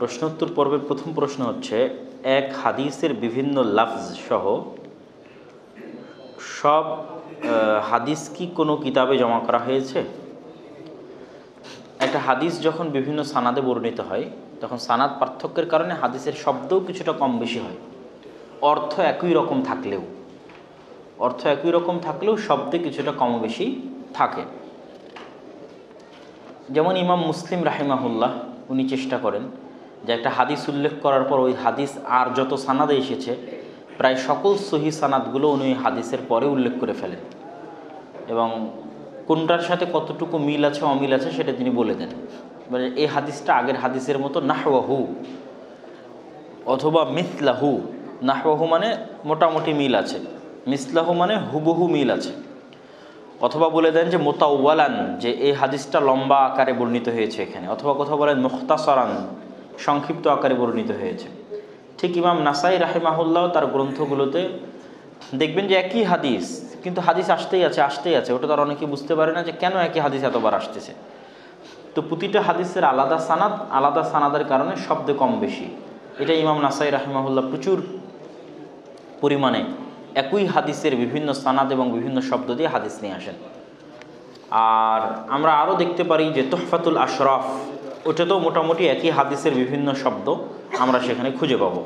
প্রশ্নোত্তর পর্বের প্রথম প্রশ্ন হচ্ছে, এক হাদিসের বিভিন্ন লাফজ সহ সব হাদিস কি কোনো কিতাবে জমা করা হয়েছে? একটা হাদিস যখন বিভিন্ন সানাদে বর্ণিত হয়, তখন সানাদ পার্থক্যের কারণে হাদিসের শব্দও কিছুটা কম বেশি হয়। অর্থ একই রকম থাকলেও, অর্থ একই রকম থাকলেও শব্দে কিছুটা কম বেশি থাকে। যেমন ইমাম মুসলিম রাহিমাহুল্লাহ, উনি চেষ্টা করেন যে একটা হাদিস উল্লেখ করার পর ওই হাদিস আর যত সানাদে এসেছে, প্রায় সকল সহি সানাদগুলো উনি ওই হাদিসের পরে উল্লেখ করে ফেলেন। এবং কোনটার সাথে কতটুকু মিল আছে, অমিল আছে, সেটা তিনি বলে দেন। মানে এই হাদিসটা আগের হাদিসের মতো নাহওয়াহু, অথবা মিসলাহু। নাহওয়াহু মানে মোটামুটি মিল আছে, মিসলাহু মানে হুবহু মিল আছে। অথবা বলে দেন যে মোতাওয়ালান, যে এই হাদিসটা লম্বা আকারে বর্ণিত হয়েছে এখানে। অথবা কোথাও বলেন মুখতাসরান সংক্ষিপ্ত আকারে বর্ণিত হয়েছে। ঠিক ইমাম নাসাই রাহেমাহুল্লাহ তার গ্রন্থগুলোতে দেখবেন যে একই হাদিস, কিন্তু হাদিস আসতেই আছে আসতেই আছে। ওটা তার অনেকে বুঝতে পারে না যে কেন একই হাদিস এতবার আসতেছে। তো প্রতিটা হাদিসের আলাদা সানাদ, আলাদা সানাদের কারণে শব্দে কম বেশি। এটা ইমাম নাসাই রাহিমাহুল্লাহ প্রচুর পরিমাণে একই হাদিসের বিভিন্ন সানাদ এবং বিভিন্ন শব্দ দিয়ে হাদিস নিয়ে আসেন। আর আমরা আরও দেখতে পারি যে তোহফাতুল আশরাফ ওটাতেও মোটামুটি একই হাদিসের বিভিন্ন শব্দ আমরা সেখানে খুঁজে পাব।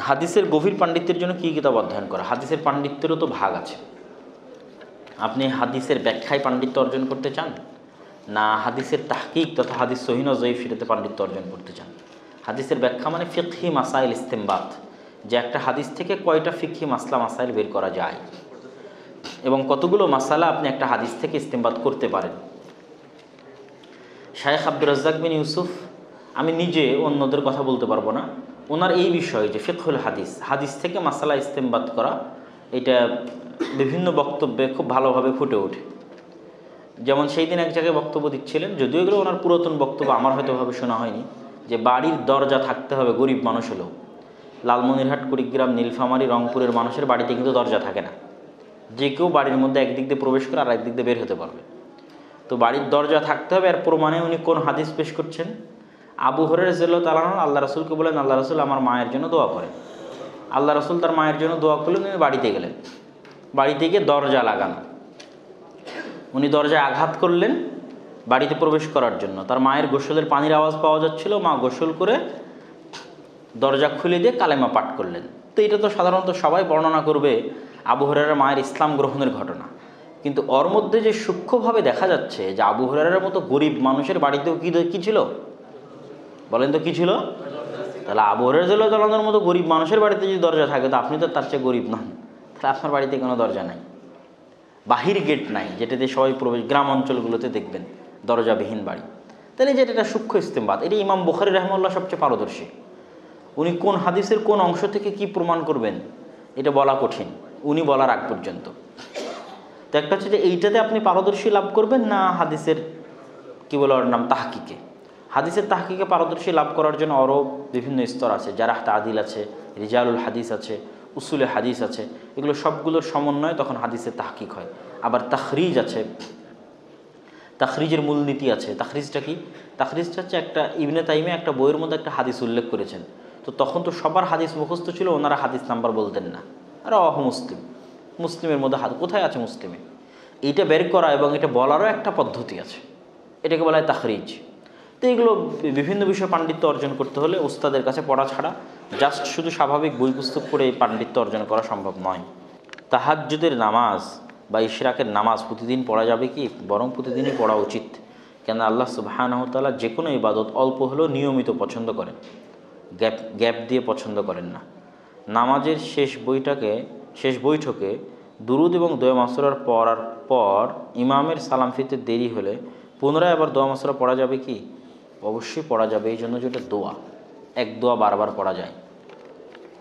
হাদিসের গভীর পাণ্ডিত্যের জন্য কী কিতাব অধ্যয়ন করা? হাদিসের পাণ্ডিত্যেরও তো ভাগ আছে। আপনি হাদিসের ব্যাখ্যায় পাণ্ডিত্য অর্জন করতে চান? না, হাদিসের তাহকিক তথা হাদিস সহিন সেটাতে পাণ্ডিত্য অর্জন করতে চান। হাদিসের ব্যাখ্যা মানে ফিকহি মাসাইল ইস্তেমবাত, যে একটা হাদিস থেকে কয়টা ফিকহি মাসলা মাসাইল বের করা যায়। এবং কতগুলো মাসালা আপনি একটা হাদিস থেকে ইস্তেমবাদ করতে পারেন। শায়েখ আব্দুর রাজ্জাক বিন ইউসুফ, আমি নিজে অন্যদের কথা বলতে পারব না। ওনার এই বিষয় যে ফিকহুল হাদিস হাদিস থেকে মাসালা ইস্তেমবাদ করা, এটা বিভিন্ন বক্তব্যে খুব ভালোভাবে ফুটে ওঠে। যেমন সেই দিন এক জায়গায় বক্তব্য দিচ্ছিলেন, যদিও এগুলো ওনার পুরাতন বক্তব্য, আমার হয়তো ভাবে শোনা হয়নি, যে বাড়ির দরজা থাকতে হবে গরিব মানুষ হলেও লালমনিরহাট, কুড়িগ্রাম, নীলফামারী, রংপুরের মানুষের বাড়িতে কিন্তু দরজা থাকে না। যে কেউ বাড়ির মধ্যে একদিক দিয়ে প্রবেশ করে আর একদিক দিয়ে বের হতে পারবে। তো বাড়ির দরজা থাকতে হবে আর প্রমাণে উনি কোন হাদিস পেশ করছেন? আবু হরের জেল তালান আল্লাহ রসুলকে বলেন, আল্লাহ রসুল আমার মায়ের জন্য দোয়া করেন। আল্লাহ রসুল তার মায়ের জন্য দোয়া করলেন, উনি বাড়িতে গেলেন। বাড়িতে গিয়ে দরজা লাগানো। উনি দরজায় আঘাত করলেন বাড়িতে প্রবেশ করার জন্য। তার মায়ের গোসলের পানির আওয়াজ পাওয়া যাচ্ছিল, মা গোসল করে দরজা খুলে দিয়ে কালেমা পাঠ করলেন। তো এটা তো সাধারণত সবাই বর্ণনা করবে আবু হরেরার মায়ের ইসলাম গ্রহণের ঘটনা। কিন্তু ওর মধ্যে যে সূক্ষ্মভাবে দেখা যাচ্ছে যে আবু হরেরার মতো গরিব মানুষের বাড়িতেও কী কী ছিল? বলেন তো কী ছিল? তাহলে আবু হরের জেলা চালানোর মতো গরিব মানুষের বাড়িতে যদি দরজা থাকে, তো আপনি তো তার চেয়ে গরিব নন। তাহলে আপনার বাড়িতে কোনো দরজা নাই। বাহির গেট নাই, যেটাতে সবাই প্রবেশ গ্রাম অঞ্চলগুলোতে দেখবেন, দরজাবিহীন বাড়ি। তাহলে যেটা এটা সূক্ষ্ম ইস্তেমবাদ। এটা ইমাম বুখারি রহমল্লা সবচেয়ে পারদর্শী। উনি কোন হাদিসের কোন অংশ থেকে কি প্রমাণ করবেন? এটা বলা কঠিন। উনি বলার আগ পর্যন্ত। একটা হচ্ছে যে এইটাতে আপনি পারদর্শী লাভ করবেন না হাদিসের, কি বলে ওর নাম, তাহকিকে? হাদিসের তাহকিকে পারদর্শী লাভ করার জন্য আরও বিভিন্ন স্তর আছে যারা তাদিল আছে, রিজালুল হাদিস আছে, উসুলে হাদিস আছে, এগুলো সবগুলোর সমন্বয়ে তখন হাদিসের তাহকিক হয়। আবার তাখরিজ আছে, তাখরিজের মূলনীতি আছে। তাখরিজটা কি? তাখরিজটা হচ্ছে একটা, ইবনে তাইমে একটা বইয়ের মধ্যে একটা হাদিস উল্লেখ করেছেন। তো তখন তো সবার হাদিস মুখস্থ ছিল, ওনারা হাদিস নাম্বার বলতেন না। আর অহ মুসলিম। মুসলিমের মধ্যে হাত কোথায় আছে মুসলিমে? এইটা বের করা এবং এটা বলারও একটা পদ্ধতি আছে। এটাকে বলা হয় তাখরিজ। তো এগুলো বিভিন্ন বিষয়ে পাণ্ডিত্য অর্জন করতে হলে ওস্তাদের কাছে পড়া ছাড়া জাস্ট শুধু স্বাভাবিক বই পুস্তক করে এই পাণ্ডিত্য অর্জন করা সম্ভব নয়। তাহাজ্জুদের নামাজ বা ইশরাকের নামাজ প্রতিদিন পড়া যাবে কি? বরং প্রতিদিনই পড়া উচিত। কেন আল্লাহ সুবাহানহতালা যে কোনো ইবাদত অল্প হলেও নিয়মিত পছন্দ করেন। গ্যাপ গ্যাপ দিয়ে পছন্দ করেন না। নামাজের শেষ বইটাকে, শেষ বৈঠকে দুরুদ এবং দোয়া মাসুরার পড়ার পর ইমামের সালাম ফিরতে দেরি হলে পুনরায় আবার দোয়া মাসুরা পড়া যাবে কি? অবশ্যই পড়া যাবে, এই জন্য যেটা দোয়া। এক দোয়া বারবার পড়া যায়।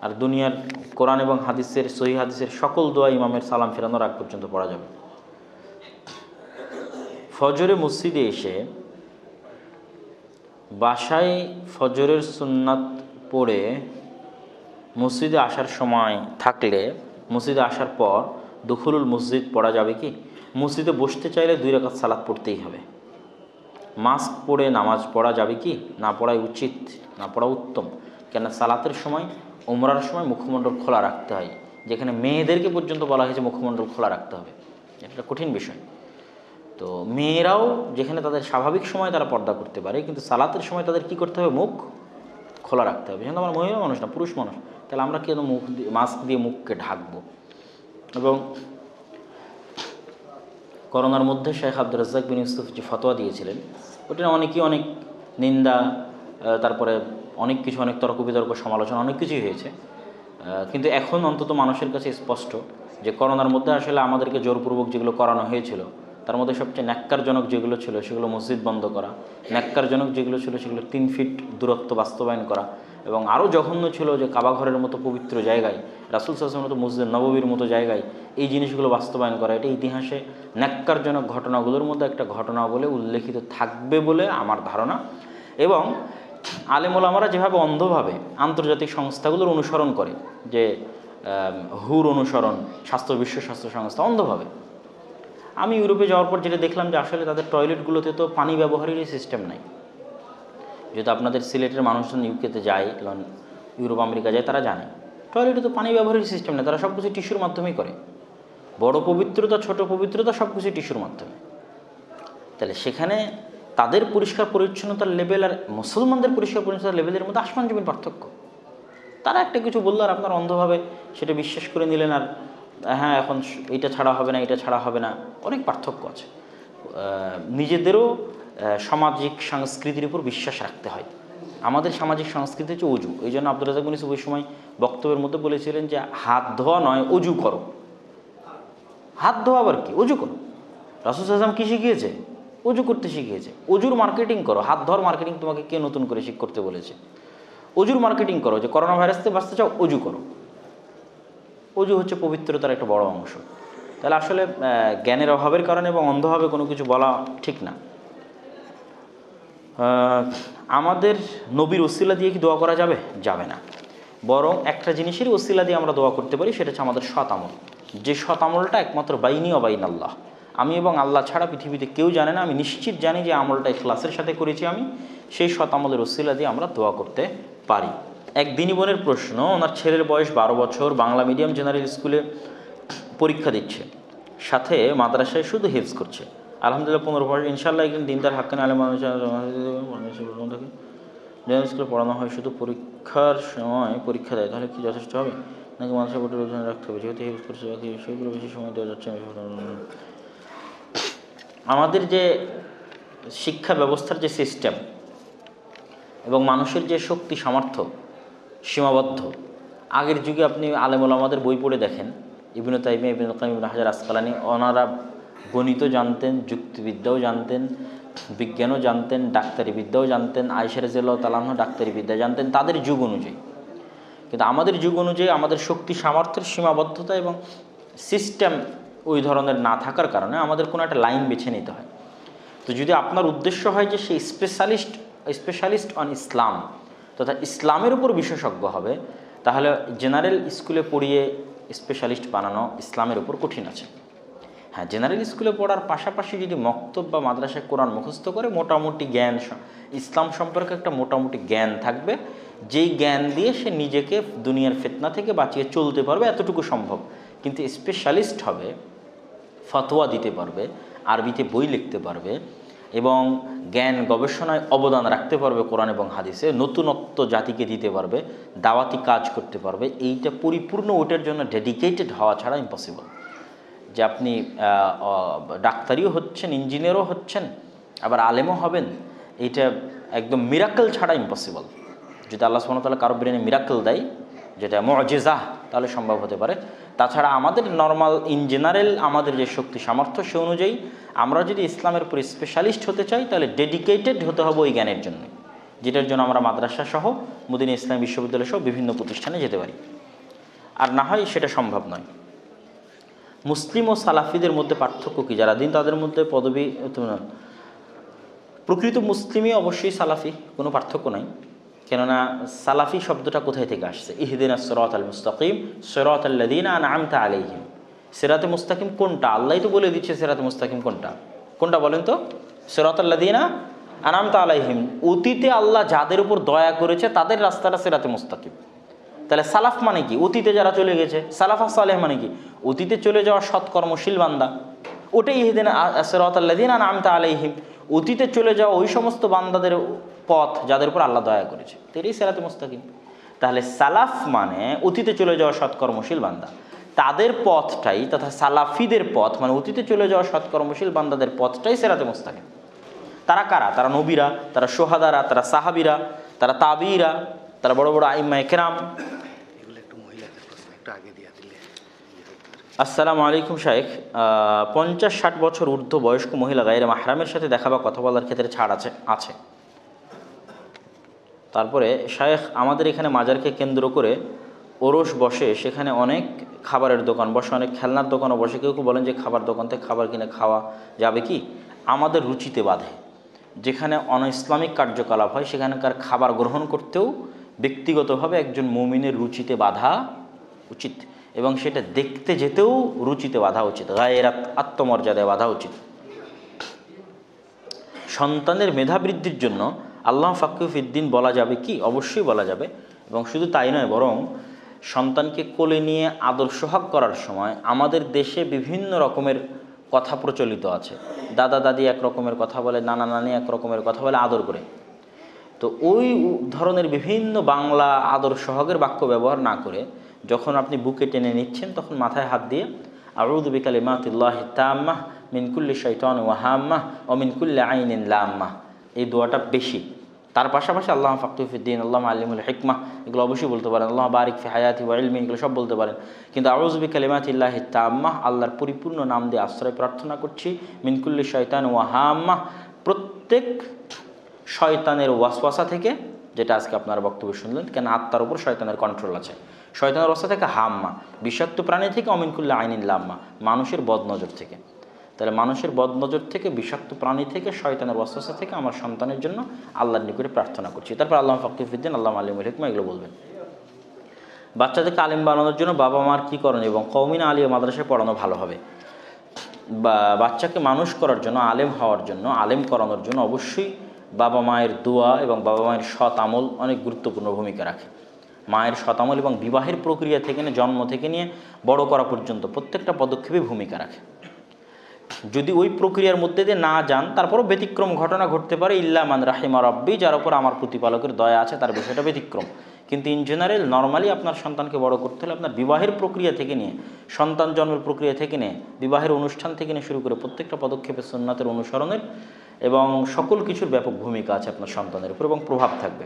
আর দুনিয়ার কোরআন এবং হাদিসের, সহি হাদিসের সকল দোয়া ইমামের সালাম ফেরানোর আগ পর্যন্ত পড়া যাবে। ফজরে মসজিদে এসে বাসায় ফজরের সুন্নাত পড়ে মসজিদে আসার সময় থাকলে, মসজিদে আসার পর দুখুলুল মসজিদ পড়া যাবে কি? মসজিদে বসতে চাইলে দুই রাকাত সালাত পড়তেই হবে। মাস্ক পরে নামাজ পড়া যাবে কি? না পড়াই উচিত, না পড়া উত্তম। কেন সালাতের সময় ওমরার সময় মুখমণ্ডল খোলা রাখতে হয়। যেখানে মেয়েদেরকে পর্যন্ত বলা হয়েছে মুখমণ্ডল খোলা রাখতে হবে। এটা কঠিন বিষয়। তো মেয়েরাও যেখানে তাদের স্বাভাবিক সময় তারা পর্দা করতে পারে, কিন্তু সালাতের সময় তাদের কি করতে হবে? মুখ খোলা রাখতে হবে। যেহেতু আমরা মহিলা মানুষ না, পুরুষ মানুষ। তাহলে আমরা কেন মুখ দিয়ে মাস্ক দিয়ে মুখকে ঢাকবো? এবং করোনার মধ্যে শেখ আব্দুল রাজ্জাক বিন ইউসুফ যে ফতোয়া দিয়েছিলেন ওটা অনেকেই অনেক নিন্দা তারপরে অনেক কিছু, অনেক তর্ক বিতর্ক সমালোচনা, অনেক কিছুই হয়েছে। কিন্তু এখন অন্তত মানুষের কাছে স্পষ্ট যে করোনার মধ্যে আসলে আমাদেরকে জোরপূর্বক যেগুলো করানো হয়েছিল তার মধ্যে সবচেয়ে ন্যাক্কারজনক যেগুলো ছিল সেগুলো মসজিদ বন্ধ করা। ন্যাক্কারজনক যেগুলো ছিল সেগুলো তিন ফিট দূরত্ব বাস্তবায়ন করা এবং আরও জঘন্য ছিল যে কাবাঘরের মতো পবিত্র জায়গায়, রাসুল সাসের মতো মসজিদ নববীর মতো জায়গায় এই জিনিসগুলো বাস্তবায়ন করা। এটা ইতিহাসে ন্যাক্কারজনক ঘটনাগুলোর মধ্যে একটা ঘটনা বলে উল্লেখিত থাকবে বলে আমার ধারণা এবং আলেমুল আমরা যেভাবে অন্ধভাবে আন্তর্জাতিক সংস্থাগুলোর অনুসরণ করে, যে হুর অনুসরণ, স্বাস্থ্য বিশ্ব স্বাস্থ্য সংস্থা, অন্ধভাবে আমি ইউরোপে যাওয়ার পর যেটা দেখলাম যে আসলে তাদের টয়লেটগুলোতে তো পানি ব্যবহারেরই সিস্টেম নাই। যেহেতু আপনাদের সিলেটের মানুষজন ইউকেতে যায় ইউরোপ, আমেরিকা যায়, তারা জানে। টয়লেটে তো পানি ব্যবহারের সিস্টেম নেই, তারা সব কিছু টিস্যুর মাধ্যমেই করে। বড় পবিত্রতা, ছোট পবিত্রতা সব কিছু টিস্যুর মাধ্যমে। তাহলে সেখানে তাদের পরিষ্কার পরিচ্ছন্নতার লেভেল আর মুসলমানদের পরিষ্কার পরিচ্ছন্নতার লেভেলের মধ্যে আসমান জমির পার্থক্য। তারা একটা কিছু বলল আর আপনার অন্ধভাবে সেটা বিশ্বাস করে নিলেন আর হ্যাঁ এখন এইটা ছাড়া হবে না, এটা ছাড়া হবে না। অনেক পার্থক্য আছে। নিজেদেরও সামাজিক সংস্কৃতির উপর বিশ্বাস রাখতে হয়। আমাদের সামাজিক সংস্কৃতি হচ্ছে অজু। এই জন্য আব্দুল রাজাক উনিস ওই সময় বক্তব্যের মধ্যে বলেছিলেন যে, হাত ধোয়া নয়, অজু করো। হাত ধোয়া আবার কি? অজু করো। রাসুল আজম কী শিখিয়েছে? অজু করতে শিখিয়েছে। অজুর মার্কেটিং করো। হাত ধোয়ার মার্কেটিং তোমাকে কে নতুন করে শিখ, করতে বলেছে? অজুর মার্কেটিং করো। যে করোনা ভাইরাস থেকে বাঁচতে চাও, অজু করো। অজু হচ্ছে পবিত্রতার একটা বড় অংশ। তাহলে আসলে জ্ঞানের অভাবের কারণে এবং অন্ধভাবে কোনো কিছু বলা ঠিক না। আমাদের নবীর ওসিলা দিয়ে কি দোয়া করা যাবে? যাবে না। বরং একটা জিনিসেরই ওসিলা দিয়ে আমরা দোয়া করতে পারি, সেটা হচ্ছে আমাদের সৎ আমল। যে সৎ আমলটা একমাত্র বাইনি অবাইন আল্লাহ। আমি এবং আল্লাহ ছাড়া পৃথিবীতে কেউ জানে না। আমি নিশ্চিত জানি যে আমলটা এই ক্লাসের সাথে করেছি আমি। সেই সৎ আমলের ওসিলা দিয়ে আমরা দোয়া করতে পারি। এক দিনী বোনের প্রশ্ন, ওনার ছেলের বয়স বারো বছর, বাংলা মিডিয়াম জেনারেল স্কুলে পরীক্ষা দিচ্ছে। সাথে মাদ্রাসায় শুধু হেফজ করছে। আলহামদুলিল্লাহ, পনেরো বছর। ইনশাল্লাহ একদিন দিনদার হাক্কানি আলম থাকে। জেনারেল স্কুলে পড়ানো হয় শুধু পরীক্ষার সময় পরীক্ষা দেয়, তাহলে কি যথেষ্ট হবে? নাকি মানুষের বোর্ডের ওজন রাখতে হবে? যেহেতু হেফজ করছে, বাকি সেগুলো বেশি সময় দেওয়া যাচ্ছে। আমাদের যে শিক্ষা ব্যবস্থার যে সিস্টেম এবং মানুষের যে শক্তি, সামর্থ্য সীমাবদ্ধ। আগের যুগে আপনি আলেমুল আমাদের বই পড়ে দেখেন। ইবিন তাইমে ইবিন কাইম, ইবিন হাজার, আসকালানি ওনারা গণিত জানতেন, যুক্তিবিদ্যাও জানতেন, বিজ্ঞানও জানতেন ডাক্তারি বিদ্যাও জানতেন আয়সার জেলাও তালাহ ডাক্তারি বিদ্যা জানতেন, তাদের যুগ অনুযায়ী। কিন্তু আমাদের যুগ অনুযায়ী আমাদের শক্তি, সামর্থ্যের সীমাবদ্ধতা এবং সিস্টেম ওই ধরনের না থাকার কারণে আমাদের কোনো একটা লাইন বেছে নিতে হয়। তো যদি আপনার উদ্দেশ্য হয় যে সে স্পেশালিস্ট স্পেশালিস্ট অন ইসলাম তথা ইসলামের উপর বিশেষজ্ঞ হবে, তাহলে জেনারেল স্কুলে পড়িয়ে স্পেশালিস্ট বানানো ইসলামের উপর কঠিন আছে। হ্যাঁ জেনারেল স্কুলে পড়ার পাশাপাশি যদি মক্তব বা মাদ্রাসায় কোরআন মুখস্থ করে, মোটামুটি জ্ঞান ইসলাম সম্পর্কে একটা মোটামুটি জ্ঞান থাকবে, যেই জ্ঞান দিয়ে সে নিজেকে দুনিয়ার ফেতনা থেকে বাঁচিয়ে চলতে পারবে, এতটুকু সম্ভব। কিন্তু স্পেশালিস্ট হবে, ফতোয়া দিতে পারবে, আরবিতে বই লিখতে পারবে এবং জ্ঞান গবেষণায় অবদান রাখতে পারবে কোরআন এবং হাদিসে, নতুনত্ব জাতিকে দিতে পারবে, দাওয়াতি কাজ করতে পারবে, এইটা পরিপূর্ণ ওটার জন্য ডেডিকেটেড হওয়া ছাড়া ইম্পসিবল যে আপনি ডাক্তারিও হচ্ছেন, ইঞ্জিনিয়ারও হচ্ছেন, আবার আলেমও হবেন, এইটা একদম মিরাক্কেল ছাড়া ইম্পসিবল যদি আল্লাহ সুবহানাহু কারও ব্রেনে মিরাক্কেল দেয়, যেটা মজেজাহ তাহলে সম্ভব হতে পারে। তাছাড়া আমাদের নর্মাল ইন জেনারেল আমাদের যে শক্তি সামর্থ্য সে অনুযায়ী আমরা যদি ইসলামের উপর স্পেশালিস্ট হতে চাই, তাহলে ডেডিকেটেড হতে হবে ওই জ্ঞানের জন্য, যেটার জন্য আমরা মাদ্রাসা সহ, মুদিন ইসলাম বিশ্ববিদ্যালয় সহ বিভিন্ন প্রতিষ্ঠানে যেতে পারি। আর না হয় সেটা সম্ভব নয়। মুসলিম ও সালাফিদের মধ্যে পার্থক্য কী? যারা দিন তাদের মধ্যে পদবি প্রকৃত মুসলিমই অবশ্যই সালাফি, কোনো পার্থক্য নাই। কেননা সালাফি শব্দটা কোথায় থেকে আসছে? ইহদিন সরাত আল মুস্তাকিম সরাত আল্লাদিন আন আমতা আলাইহিম। সেরাতে মুস্তাকিম কোনটা? আল্লাহ তো বলে দিচ্ছে সেরাতে মুস্তাকিম কোনটা। কোনটা বলেন তো? সেরাত আল্লাদিনা আনাম আলাইহিম। অতীতে আল্লাহ যাদের উপর দয়া করেছে, তাদের রাস্তাটা সেরাতে মুস্তাকিম। তাহলে সালাফ মানে কি? অতীতে যারা চলে গেছে, সালাফা সালেহ মানে কি? অতীতে চলে যাওয়া সৎকর্মশীল বান্দা। ওটাই ইহদিন আসরাতাল্লাদিন আনাম আলাইহিম। অতীতে চলে যাওয়া ওই সমস্ত বান্দাদের পথ যাদের উপর আল্লাহ দয়া করেছে। তো এটাই সেরাতে মুস্তাকিম। তাহলে সালাফ মানে অতীতে চলে যাওয়া সৎকর্মশীল বান্দা। তাদের পথটাই তথা সালাফিদের পথ মানে অতীতে চলে যাওয়া সৎকর্মশীল বান্দাদের পথটাই সেরাতে মুস্তাকিম। তারা কারা? তারা নবীরা তারা সোহাদারা তারা সাহাবিরা তারা তাবিরা তারা বড় বড় আইম্মা একরাম আসসালামু আলাইকুম শাহেখ পঞ্চাশ ষাট বছর ঊর্ধ্ব বয়স্ক মহিলা গায়ের মাহরামের সাথে দেখা বা কথা বলার ক্ষেত্রে ছাড় আছে আছে। তারপরে শায়েখ আমাদের এখানে মাজারকে কেন্দ্র করে ওরস বসে, সেখানে অনেক খাবারের দোকান বসে, অনেক খেলনার দোকানও বসে। কেউ কেউ বলেন যে খাবার দোকান থেকে খাবার কিনে খাওয়া যাবে কি? আমাদের রুচিতে বাধে। যেখানে অন ইসলামিক কার্যকলাপ হয়, সেখানকার খাবার গ্রহণ করতেও ব্যক্তিগতভাবে একজন মুমিনের রুচিতে বাধা উচিত এবং সেটা দেখতে যেতেও রুচিতে বাধা উচিত। গায়ের আত্মমর্যাদায় বাধা উচিত। সন্তানের মেধা বৃদ্ধির জন্য আল্লাহ ফাকুফিদ্দিন বলা যাবে কি? অবশ্যই বলা যাবে। এবং শুধু তাই নয়, বরং সন্তানকে কোলে নিয়ে আদর সোহাগ করার সময় আমাদের দেশে বিভিন্ন রকমের কথা প্রচলিত আছে। দাদা দাদি এক রকমের কথা বলে, নানা নানি এক রকমের কথা বলে, আদর করে। তো ওই ধরনের বিভিন্ন বাংলা আদর সহগের বাক্য ব্যবহার না করে যখন আপনি বুকে টেনে নিচ্ছেন, তখন মাথায় হাত দিয়ে আউদ বিকালে মাতিল্লাহ তাম্মাহ মিনকুল্লি শৈতান ওয়াহাম্মাহ ও মিনকুল্লি আইনিন লাম্মাহ। এই দোয়াটা বেশি। তার পাশাপাশি আল্লাহ ফাকতুফিদ্দিন আল্লাহ আলিমুল হিকমাহ এগুলো অবশ্যই বলতে পারেন। আল্লাহ বারিক ফি হায়াতি ওয়া ইলমি, এগুলো সব বলতে পারেন। কিন্তু আউজবি কালিমাতিল্লাহ তাম্মাহ আল্লাহর পরিপূর্ণ নাম দিয়ে আশ্রয় প্রার্থনা করছি। মিনকুল্লি শয়তান ওয়াহাম্মাহ প্রত্যেক শয়তানের ওয়াসওয়াসা থেকে, যেটা আজকে আপনার বক্তব্য শুনলেন, কেন আত্মার উপর শয়তানের কন্ট্রোল আছে? শয়তানের অবস্থা থেকে হাম্মা, বিষাক্ত প্রাণী থেকে অমিনকুল্লা আইনিন লাম্মা, মানুষের বদনজর থেকে। তাহলে মানুষের বদনজর থেকে, বিষাক্ত প্রাণী থেকে, শয়তানের ওয়াসওয়াসা থেকে আমার সন্তানের জন্য আল্লাহর নিকটে প্রার্থনা করছি। তারপর আল্লাহ ফকিফুদ্দিন আল্লাহ আলিমুল হিকমা, এগুলো বলবেন। বাচ্চাদেরকে আলিম বানানোর জন্য বাবা মার কী করণীয় এবং কৌমিনা আলিয়া মাদ্রাসায় পড়ানো ভালো হবে? বা বাচ্চাকে মানুষ করার জন্য, আলেম হওয়ার জন্য, আলেম করানোর জন্য অবশ্যই বাবা মায়ের দোয়া এবং বাবা মায়ের সৎ আমল অনেক গুরুত্বপূর্ণ ভূমিকা রাখে। মায়ের আমল এবং বিবাহের প্রক্রিয়া থেকে নিয়ে, জন্ম থেকে নিয়ে বড় করা পর্যন্ত প্রত্যেকটা পদক্ষেপে ভূমিকা রাখে। যদি ওই প্রক্রিয়ার মধ্যে দিয়ে না যান, তারপরও ব্যতিক্রম ঘটনা ঘটতে পারে। ইল্লা মান রাহিমা রব্বি, যার উপর আমার প্রতিপালকের দয়া আছে, তার বিষয়টা ব্যতিক্রম। কিন্তু ইন জেনারেল নর্মালি আপনার সন্তানকে বড় করতে হলে আপনার বিবাহের প্রক্রিয়া থেকে নিয়ে, সন্তান জন্মের প্রক্রিয়া থেকে নিয়ে, বিবাহের অনুষ্ঠান থেকে নিয়ে শুরু করে প্রত্যেকটা পদক্ষেপে সুন্নাতের অনুসরণের এবং সকল কিছুর ব্যাপক ভূমিকা আছে আপনার সন্তানের উপর এবং প্রভাব থাকবে।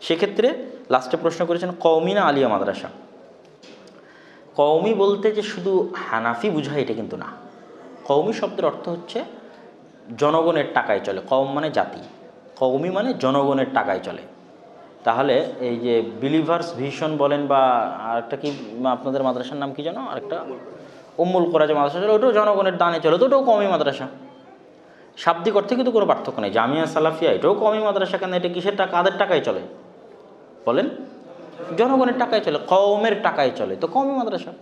সেক্ষেত্রে লাস্টে প্রশ্ন করেছেন, কওমিনা আলিয়া মাদ্রাসা। কওমি বলতে যে শুধু হানাফি বুঝায়, এটা কিন্তু না। কওমি শব্দের অর্থ হচ্ছে জনগণের টাকায় চলে। কওম মানে জাতি, কওমি মানে জনগণের টাকায় চলে। তাহলে এই যে বিলিভার্স ভিশন বলেন বা আরেকটা কি, আপনাদের মাদ্রাসার নাম কি জানো? আরেকটা উম্মুল করা যে মাদ্রাসা চলে, ওটাও জনগণের দানে চলে, তো ওটাও কমই মাদ্রাসা। শাব্দিক অর্থে কিন্তু কোনো পার্থক্য নেই। জামিয়া সালাফিয়া, এটাও কমই মাদ্রাসা, কেন এটা কিসের টাকা? কাদের টাকায় চলে? বলেন। জনগণের টাকায় চলে, কওমের টাকায় চলে, তো কমই মাদ্রাসা।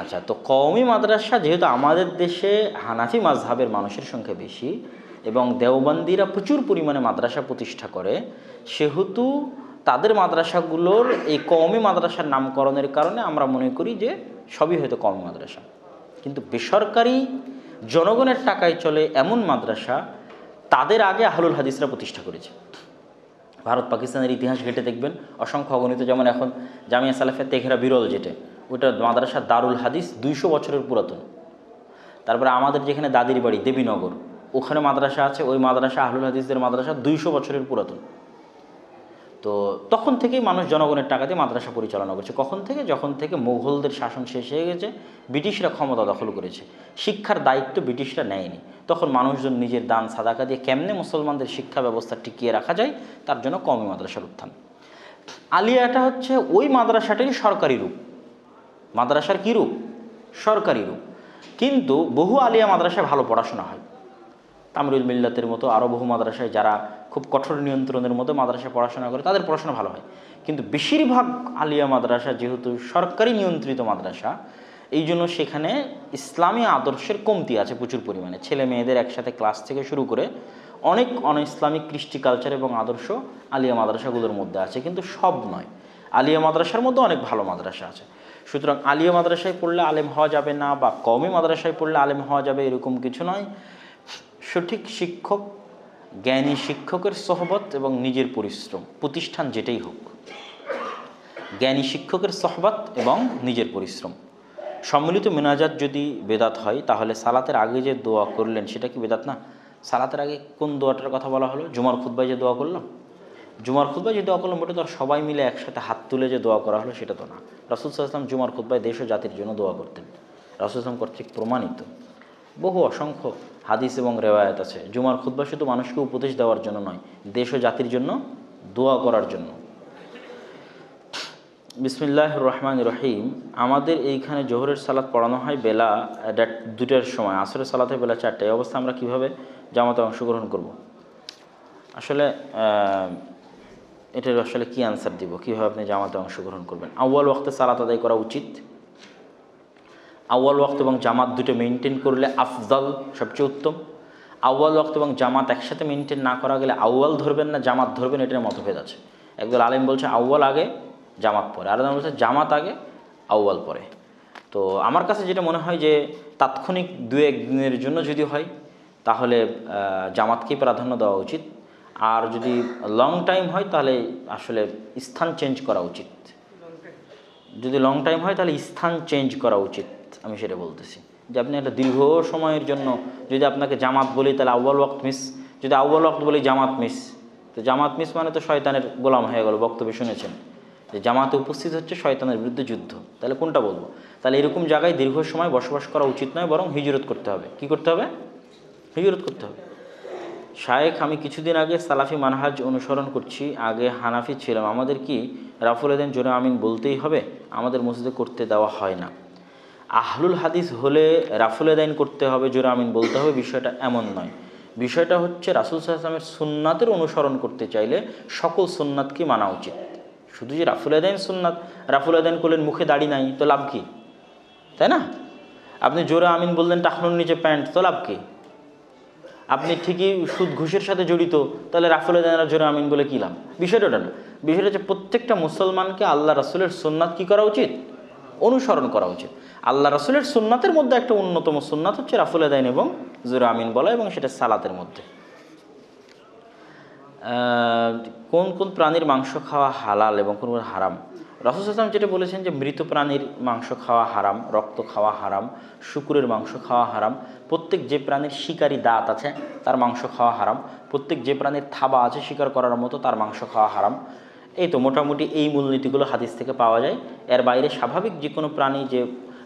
আচ্ছা তো কওমি মাদ্রাসা যেহেতু আমাদের দেশে হানাফি মাযহাবের মানুষের সংখ্যা বেশি এবং দেওবন্দিরা প্রচুর পরিমাণে মাদ্রাসা প্রতিষ্ঠা করে, সেহেতু তাদের মাদ্রাসাগুলোর এই কওমি মাদ্রাসার নামকরণের কারণে আমরা মনে করি যে সবই হয়তো কওমি মাদ্রাসা। কিন্তু বেসরকারি জনগণের টাকায় চলে এমন মাদ্রাসা তাদের আগে আহলুল হাদিসরা প্রতিষ্ঠা করেছে। ভারত পাকিস্তানের ইতিহাস ঘেটে দেখবেন, অসংখ্য অগণিত, যেমন এখন জামিয়া সালাফিয়া তেঘেরা বিরল যেটা। ওটা মাদ্রাসা দারুল হাদিস দুইশো বছরের পুরাতন। তারপরে আমাদের যেখানে দাদির বাড়ি, দেবীনগর, ওখানে মাদ্রাসা আছে, ওই মাদ্রাসা আহলুল হাদিসদের মাদ্রাসা দুইশো বছরের পুরাতন। তো তখন থেকেই মানুষ জনগণের টাকা দিয়ে মাদ্রাসা পরিচালনা করছে। কখন থেকে? যখন থেকে মুঘলদের শাসন শেষ হয়ে গেছে, ব্রিটিশরা ক্ষমতা দখল করেছে। শিক্ষার দায়িত্ব ব্রিটিশরা নেয়নি। তখন মানুষজন নিজের দান, সাদাকা দিয়ে কেমনে মুসলমানদের শিক্ষা ব্যবস্থা টিকিয়ে রাখা যায়, তার জন্য কমই মাদ্রাসার উত্থান। আলিয়াটা হচ্ছে ওই মাদ্রাসাটারই সরকারি রূপ। মাদ্রাসার কী রূপ? সরকারি রূপ। কিন্তু বহু আলিয়া মাদ্রাসায় ভালো পড়াশোনা হয়। তামরুল মিল্লাতের মতো আরও বহু মাদ্রাসায় যারা খুব কঠোর নিয়ন্ত্রণের মতো মাদ্রাসায় পড়াশোনা করে, তাদের পড়াশোনা ভালো হয়। কিন্তু বেশিরভাগ আলিয়া মাদ্রাসা যেহেতু সরকারি নিয়ন্ত্রিত মাদ্রাসা, এই জন্য সেখানে ইসলামী আদর্শের কমতি আছে প্রচুর পরিমাণে। ছেলে মেয়েদের একসাথে ক্লাস থেকে শুরু করে অনেক অন ইসলামিক কৃষ্টি কালচার এবং আদর্শ আলিয়া মাদ্রাসাগুলোর মধ্যে আছে, কিন্তু সব নয়। আলিয়া মাদ্রাসার মধ্যে অনেক ভালো মাদ্রাসা আছে। সুতরাং আলিয়া মাদ্রাসায় পড়লে আলেম হওয়া যাবে না বা কমই মাদ্রাসায় পড়লে আলেম হওয়া যাবে এরকম কিছু নয়। সঠিক শিক্ষক, জ্ঞানী শিক্ষকের সহবত এবং নিজের পরিশ্রম, প্রতিষ্ঠান যেটাই হোক। জ্ঞানী শিক্ষকের সহবত এবং নিজের পরিশ্রম। সম্মিলিত মিনাজাত যদি বেদাত হয়, তাহলে সালাতের আগে যে দোয়া করলেন, সেটা কি বেদাত না? সালাতের আগে কোন দোয়াটার কথা বলা হলো? জুমার খুদ্বায় যে দোয়া করলাম? জুমার খুদ্বায় যে দোয়া করলাম ওটা তো সবাই মিলে একসাথে হাত তুলে যে দোয়া করা হলো সেটা তো না। রাসুল সাল্লাম জুমার খুদ্বায় দেশ ও জাতির জন্য দোয়া করতেন। রাসুল ইসলাম কর্তৃক প্রমাণিত। বহু অসংখ্য হাদিস এবং রেওয়ায়ত আছে। জুমার খুদ্া শুধু মানুষকে উপদেশ দেওয়ার জন্য নয়, দেশ ও জাতির জন্য দোয়া করার জন্য। বিসমিল্লাহ রহমান রহিম। আমাদের এইখানে জোহরের সালাত পড়ানো হয় বেলা দুটার সময়। আসরের সালাতে বেলা চারটায়। অবস্থা আমরা কীভাবে জামাতে অংশগ্রহণ করব? আসলে এটার আসলে কি অ্যান্সার দিব? কীভাবে আপনি জামাতে অংশগ্রহণ করবেন? আউ্য়াল ওয়াক্তে সালাত আদায় করা উচিত। আউ্য়াল ওয়াক্ত এবং জামাত দুটো মেনটেন করলে আফজল সবচেয়ে উত্তম। আউ্য়াল ওয়াক্ত এবং জামাত একসাথে মেনটেন না করা গেলে আউ্য়াল ধরবেন না, জামাত ধরবেন, এটার মতভেদ আছে। একদল আলেম বলছে, আউ্য়াল আগে, জামাত পরে। আর বলছে, জামাত আগে, আউ্য়াল পরে। তো আমার কাছে যেটা মনে হয় যে, তাৎক্ষণিক দু এক দিনের জন্য যদি হয়, তাহলে জামাতকেই প্রাধান্য দেওয়া উচিত। আর যদি লং টাইম হয়, তাহলে আসলে স্থান চেঞ্জ করা উচিত। যদি লং টাইম হয়, তাহলে স্থান চেঞ্জ করা উচিত, আমি সেটা বলতেছি। যে আপনি একটা দীর্ঘ সময়ের জন্য যদি আপনাকে জামাত বলি, তাহলে আউ্বাল ওয়াক্ত মিস যদি আউ্বাল ওয়াক্ত বলি, জামাত মিস তো জামাত মিস মানে তো শয়তানের গোলাম হয়ে গেল, বক্তব্য শুনেছেন। যে জামাতে উপস্থিত হচ্ছে শয়তানের বিরুদ্ধে যুদ্ধ। তাহলে কোনটা বলব? তাহলে এরকম জায়গায় দীর্ঘ সময় বসবাস করা উচিত নয়, বরং হিজরত করতে হবে। কি করতে হবে? হিজরত করতে হবে। শায়েখ, আমি কিছুদিন আগে সালাফি মানহাজ অনুসরণ করছি, আগে হানাফি ছিলাম। আমাদের কি রাফুল এদিন জোরে আমিন বলতেই হবে? আমাদের মসজিদে করতে দেওয়া হয় না। আহলুল হাদিস হলে রাফুল এদাইন করতে হবে জোরে আমিন বলতে হবে, বিষয়টা এমন নয়। বিষয়টা হচ্ছে রাসুল সাল্লামের সুন্নাতের অনুসরণ করতে চাইলে সকল সুন্নাতকে মানা উচিত? শুধু যে রাফুল এদাইন সুন্নাত, রাফুল এদাইন করলেন মুখে দাড়ি নাই, তো লাভ কি? তাই না? আপনি জোরে আমিন বললেন, টাকনুর নিচে প্যান্ট, তো লাভ কি? আপনি ঠিকই সুদ ঘুষের সাথে জড়িত, তাহলে রাফুল দানা জোরে আমিন বলে কী লাভ? বিষয়টা ওটা না। বিষয়টা হচ্ছে প্রত্যেকটা মুসলমানকে আল্লাহ রাসুলের সুন্নাত কী করা উচিত? অনুসরণ করা উচিত। আল্লাহ রাসুলের সুন্নাতের মধ্যে একটা অন্যতম সুন্নাত হচ্ছে রাফুল দাইন এবং জোরে আমিন বলা এবং সেটা সালাতের মধ্যে। কোন কোন প্রাণীর মাংস খাওয়া হালাল এবং কোন হারাম? রসুল আসলাম যেটা বলেছেন যে মৃত প্রাণীর মাংস খাওয়া হারাম, রক্ত খাওয়া হারাম, শুকুরের মাংস খাওয়া হারাম, প্রত্যেক যে প্রাণীর শিকারী দাঁত আছে তার মাংস খাওয়া হারাম, প্রত্যেক যে প্রাণীর থাবা আছে শিকার করার মতো তার মাংস খাওয়া হারাম। এই তো মোটামুটি এই মূলনীতিগুলো হাদিস থেকে পাওয়া যায়। এর বাইরে স্বাভাবিক যে কোনো প্রাণী যে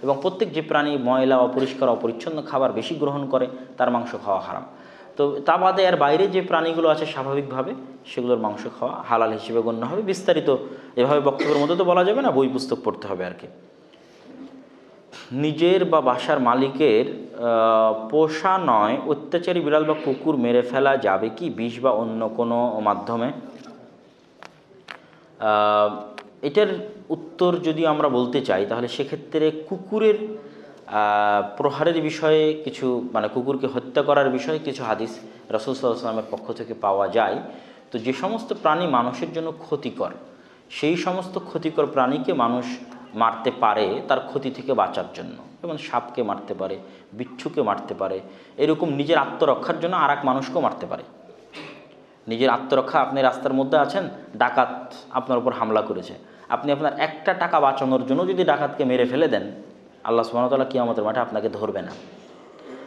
এবং প্রত্যেক যে প্রাণী ময়লা অপরিষ্কার, অপরিচ্ছন্ন খাবার বেশি গ্রহণ করে তার মাংস খাওয়া হারাম। তো তা বাদে এর বাইরে যে প্রাণীগুলো আছে স্বাভাবিকভাবে, সেগুলোর মাংস খাওয়া হালাল হিসেবে গণ্য হবে। বিস্তারিত এভাবে বক্তব্যের মধ্যে তো বলা যাবে না, বই পুস্তক পড়তে হবে আর কি। নিজের বা বাসার মালিকের পোষা নয়, অত্যাচারী বিড়াল বা কুকুর মেরে ফেলা যাবে কি? বিষ বা অন্য কোনো মাধ্যমে? এটার উত্তর যদি আমরা বলতে চাই, তাহলে সেক্ষেত্রে কুকুরের প্রহারের বিষয়ে কিছু মানে কুকুরকে হত্যা করার বিষয়ে কিছু হাদিস রসুল সাল্লামের পক্ষ থেকে পাওয়া যায়। তো যে সমস্ত প্রাণী মানুষের জন্য ক্ষতিকর, সেই সমস্ত ক্ষতিকর প্রাণীকে মানুষ মারতে পারে তার ক্ষতি থেকে বাঁচার জন্য। যেমন সাপকে মারতে পারে, বিচ্ছুকে মারতে পারে, এরকম নিজের আত্মরক্ষার জন্য আর এক মানুষকেও মারতে পারে। নিজের আত্মরক্ষা, আপনি রাস্তার মধ্যে আছেন, ডাকাত আপনার উপর হামলা করেছে। আপনি আপনার একটা টাকা বাঁচানোর জন্য যদি ডাকাতকে মেরে ফেলে দেন আল্লাহ সুবাহতাল্লাহ আমাদের মাঠে আপনাকে ধরবে না।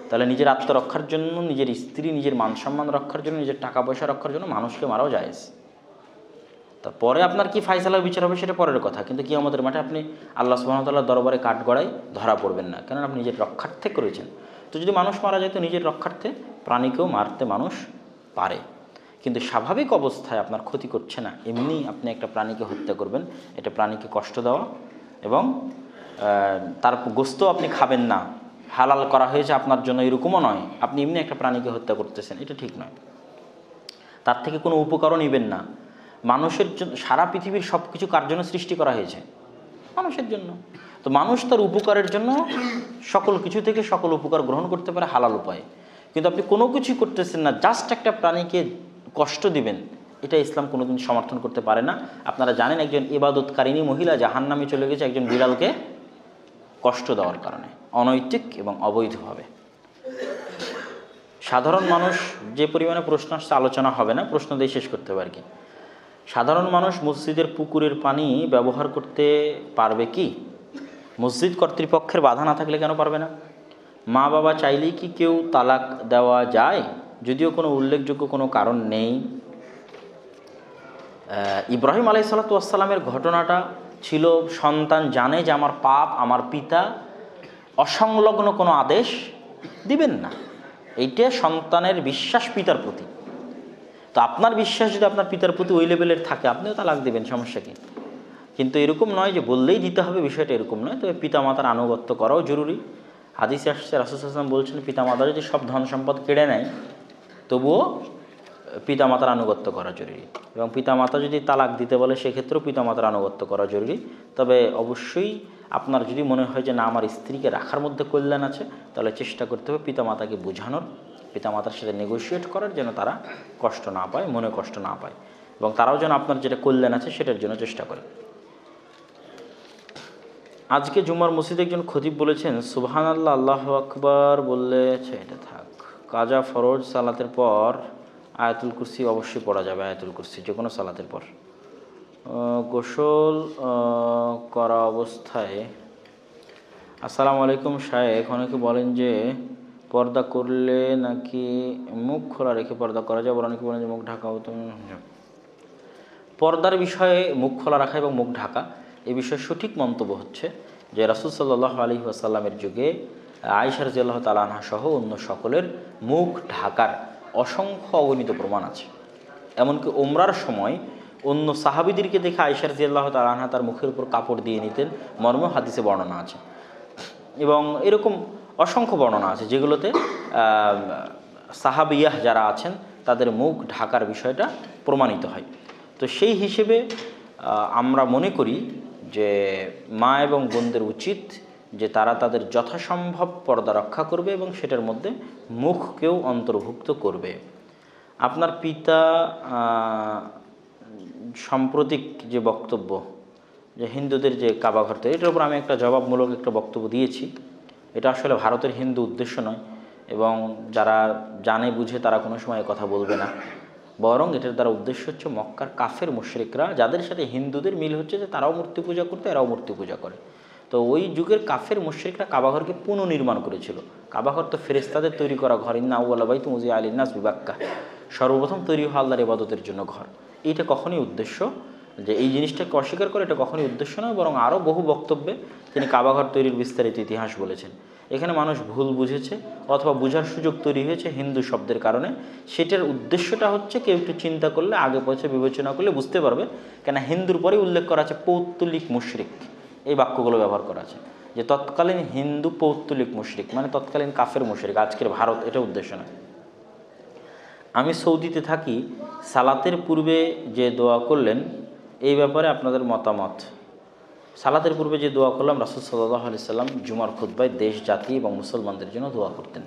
তাহলে নিজের আত্মরক্ষার জন্য, নিজের স্ত্রী, নিজের মান সম্মান রক্ষার জন্য, নিজের টাকা পয়সা রক্ষার জন্য মানুষকে মারাও যায় তারপরে আপনার কি ফাইসালার বিচার হবে সেটা পরের কথা। কিন্তু কি আমাদের মাঠে আপনি আল্লাহ সুবাহতাল্লাহ দরবারে কাঠগড়ায় ধরা পড়বেন না। কেননা আপনি নিজের রক্ষার্থে করেছেন। তো যদি মানুষ মারা যায়, তো নিজের রক্ষার্থে প্রাণীকেও মারতে মানুষ পারে। কিন্তু স্বাভাবিক অবস্থায় আপনার ক্ষতি করছে না। এমনি আপনি একটা প্রাণীকে হত্যা করবেন। এটা প্রাণীকে কষ্ট দেওয়া এবং তার গোস্ত আপনি খাবেন না। হালাল করা হয়েছে আপনার জন্য, এরকমও নয়। আপনি এমনি একটা প্রাণীকে হত্যা করতেছেন, এটা ঠিক নয়। তার থেকে কোনো উপকারও নেবেন না। মানুষের জন্য সারা পৃথিবীর সব কিছু কার জন্য সৃষ্টি করা হয়েছে? মানুষের জন্য। তো মানুষ তার উপকারের জন্য সকল কিছু থেকে সকল উপকার গ্রহণ করতে পারে হালাল উপায়ে। কিন্তু আপনি কোনো কিছুই করতেছেন না, জাস্ট একটা প্রাণীকে কষ্ট দিবেন, এটা ইসলাম কোনোদিন সমর্থন করতে পারে না। আপনারা জানেন একজন ইবাদতকারিনী মহিলা, জাহান্নামে চলে গেছে একজন বিড়ালকে। কষ্ট দেওয়ার কারণে, অনৈতিক এবং অবৈধভাবে। সাধারণ মানুষ যে পরিমাণে প্রশ্ন আসছে, আলোচনা হবে না, প্রশ্ন দিয়ে শেষ করতে পারে কি। সাধারণ মানুষ মসজিদের পুকুরের পানি ব্যবহার করতে পারবে কি? মসজিদ কর্তৃপক্ষের বাধা না থাকলে কেন পারবে না? মা বাবা চাইলেই কি কেউ তালাক দেওয়া যায়? যদিও কোনো উল্লেখযোগ্য কোনো কারণ নেই। ইব্রাহিম আলাই সালাতামের ঘটনাটা ছিল সন্তান জানে যে আমার পাপ, আমার পিতা অসংলগ্ন কোনো আদেশ দিবেন না। এইটা সন্তানের বিশ্বাস পিতার প্রতি। তো আপনার বিশ্বাস যদি আপনার পিতার প্রতি ওই লেভেলের থাকে, আপনিও তালাক দেবেন, সমস্যা কি? কিন্তু এরকম নয় যে বললেই দিতে হবে, বিষয়টা এরকম নয়। তবে পিতামাতার আনুগত্য করাও জরুরি। হাদিসে আসছে রাসুসাল্লাম বলছেন, পিতামাতা যদি সব ধন সম্পদ কেড়ে নেয়, তবুও পিতামাতার আনুগত্য করা জরুরি। এবং পিতামাতা যদি তালাক দিতে বলে সেক্ষেত্রেও পিতামাতার আনুগত্য করা জরুরি। তবে অবশ্যই আপনার যদি মনে হয় যে না আমার স্ত্রীকে রাখার মধ্যে কল্যাণ আছে তাহলে চেষ্টা করতে হবে পিতামাতাকে বোঝানোর। পিতামাতার সাথে নেগোশিয়েট করার যেন তারা কষ্ট না পায় মনে কষ্ট না পায়। এবং তারাও যেন আপনার যেটা কল্যাণ আছে সেটার জন্য চেষ্টা করে। আজকে জুমার মসজিদে একজন খতিব বলেছেন সুবহান আল্লাহ আল্লাহ আকবর বললে আচ্ছা, এটা থাক। কাজা ফরজ সালাতের পর আয়াতুল কুরসি অবশ্যই পড়া যাবে আয়াতুল কুরসি যে কোনো সালাতের পর। গোসল করা অবস্থায়। আসসালামু আলাইকুম শায়েখ, অনেকে বলেন যে পর্দা করলে নাকি মুখ খোলা রেখে পর্দা করা যায়, আবার অনেকে বলেন যে মুখ ঢাকা হতো পর্দার বিষয়ে মুখ খোলা রাখা এবং মুখ ঢাকা, এ বিষয়ে সঠিক মন্তব্য হচ্ছে যে রাসুল সাল্লাহ আলী আসাল্লামের যুগে আয়সার জিয়াল্লাহ তালানহা সহ অন্য সকলের মুখ ঢাকার অসংখ্য অগণিত প্রমাণ আছে। এমনকি ওমরার সময় অন্য সাহাবিদেরকে দেখে আয়সার জিয়াল্লাহ তালানহা তার মুখের উপর কাপড় দিয়ে নিতেন। মর্ম হাদিসে বর্ণনা আছে। এবং এরকম অসংখ্য বর্ণনা আছে যেগুলোতে সাহাবিয়াহ যারা আছেন, তাদের মুখ ঢাকার বিষয়টা প্রমাণিত হয়। তো সেই হিসেবে আমরা মনে করি যে মা এবং বোনদের উচিত যে তারা তাদের যথাসম্ভব পর্দা রক্ষা করবে এবং সেটার মধ্যে মুখকেও অন্তর্ভুক্ত করবে। আপনার পিতা সাম্প্রতিক যে বক্তব্য, যে হিন্দুদের যে কাবাঘর তৈরি, এটার উপর আমি একটা জবাবমূলক একটা বক্তব্য দিয়েছি। এটা আসলে ভারতের হিন্দু উদ্দেশ্য নয় এবং যারা জানে বুঝে তারা কোনো সময় কথা বলবে না। বরং এটার দ্বারা উদ্দেশ্য হচ্ছে মক্কার কাফের মুশরিকরা, যাদের সাথে হিন্দুদের মিল হচ্ছে যে তারাও মূর্তি পূজা করতে, এরাও মূর্তি পূজা করে। তো ওই যুগের কাফের মুশরিকরা কাবাঘরকে পুনর্নির্মাণ করেছিল। কাবাঘর তো ফেরেস্তাদের তৈরি করা ঘর। ইন্না আউ্লা বাই তুমজি আলী নাস বিবাক্কা। সর্বপ্রথম তৈরি হওয়া আল্লাহর ইবাদতের জন্য ঘর। এইটা কখনই উদ্দেশ্য যে এই জিনিসটাকে অস্বীকার করে এটা কখনই উদ্দেশ্য নয়, বরং আরও বহু বক্তব্যে তিনি কাবাঘর তৈরির বিস্তারিত ইতিহাস বলেছেন। এখানে মানুষ ভুল বুঝেছে অথবা বোঝার সুযোগ তৈরি হয়েছে হিন্দু শব্দের কারণে। সেটার উদ্দেশ্যটা হচ্ছে কেউ একটু চিন্তা করলে, আগে পয়সা বিবেচনা করলে বুঝতে পারবে। কেন হিন্দুর পরে উল্লেখ করা আছে পৌত্তলিক মুশরিক। এই বাক্যগুলো ব্যবহার করা আছে। যে তৎকালীন হিন্দু পৌত্তলিক মুশরিক মানে তৎকালীন কাফের মুশরিক, আজকের ভারত, এটা উদ্দেশ্য নয়। আমি সৌদিতে থাকি, সালাতের পূর্বে যে দোয়া করলেন, এই ব্যাপারে আপনাদের মতামত। সালাতের পূর্বে যে দোয়া করলাম, রাসুল সাল্লাহ আলি সাল্লাম জুমার খুদ্বায় দেশ, জাতি এবং মুসলমানদের জন্য দোয়া করতেন।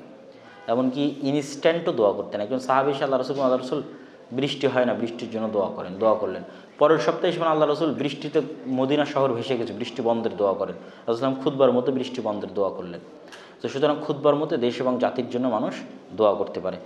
এমনকি ইনস্ট্যান্টও দোয়া করতেন। একজন সাহাবি এসে আল্লাহ রসুল আল্লাহ রসুল, বৃষ্টি হয় না, বৃষ্টির জন্য দোয়া করেন, দোয়া করলেন। পরের সপ্তাহে সেখানে আল্লাহ রসুল বৃষ্টিতে মদিনা শহর ভেসে গেছে, বৃষ্টি বন্ধের দোয়া করেন। রসুলাম খুদবার মতো বৃষ্টি বন্ধের দোয়া করলেন। তো সুতরাং খুদবার মতো দেশ এবং জাতির জন্য মানুষ দোয়া করতে পারে।